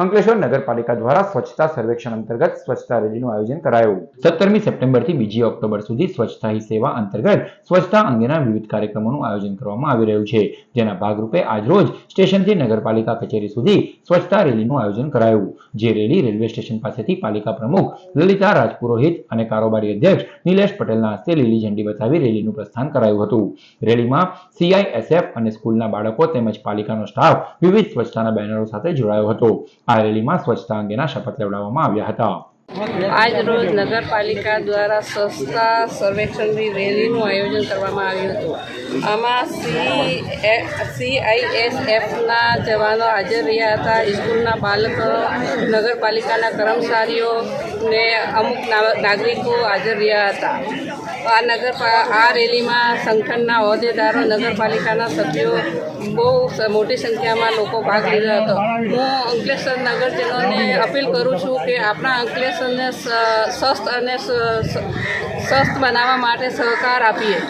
અંકલેશ્વર નગરપાલિકા દ્વારા સ્વચ્છતા સર્વેક્ષણ અંતર્ગત સ્વચ્છતા રેલીનું આયોજન કરાયું. સત્તરમી સપ્ટેમ્બરથી બીજી ઓક્ટોબર સુધી સ્વચ્છતા હી સેવા અંતર્ગત સ્વચ્છતા અંગેના વિવિધ કાર્યક્રમોનું આયોજન કરવામાં આવી રહ્યું છે. જેના ભાગરૂપે આજરોજ સ્ટેશનથી નગરપાલિકા કચેરી સુધી સ્વચ્છતા રેલીનું આયોજન કરાયું. જે રેલી રેલવે સ્ટેશન પાસેથી પાલિકા પ્રમુખ લલિતા રાજપુરોહિત અને કારોબારી અધ્યક્ષ નિલેશ પટેલના હસ્તે લીલી ઝંડી બતાવી રેલીનું પ્રસ્થાન કરાયું હતું. રેલીમાં સીઆઈએસએફ અને સ્કૂલના બાળકો તેમજ પાલિકાનો સ્ટાફ વિવિધ સ્વચ્છતાના બેનરો સાથે જોડાયો હતો. આ રેલીમાં સ્વચ્છતા અંગેના શપથ લેવડાવવામાં આવ્યા હતા. આજ રોજ નગરપાલિકા દ્વારા સ્વચ્છતા સર્વેક્ષણની રેલીનું આયોજન કરવામાં આવ્યું હતું. આમાં સી સીઆઈએસએફના જવાનો હાજર રહ્યા હતા. સ્કૂલના બાળકો નગરપાલિકાના કર્મચારીઓ ને અમુક નાગરિકો હાજર રહ્યા હતા. આ નગર, આ રેલીમાં સંગઠનના હોદ્દેદારો, નગરપાલિકાના સભ્યો, બહુ મોટી સંખ્યામાં લોકો ભાગ લીધો હતો. હું અંકલેશ્વર નગરજનોને અપીલ કરું છું કે આપણા અંકલેશ્વરને સ- સ્વસ્થ અને સ્વસ્થ બનાવવા માટે સહકાર આપીએ.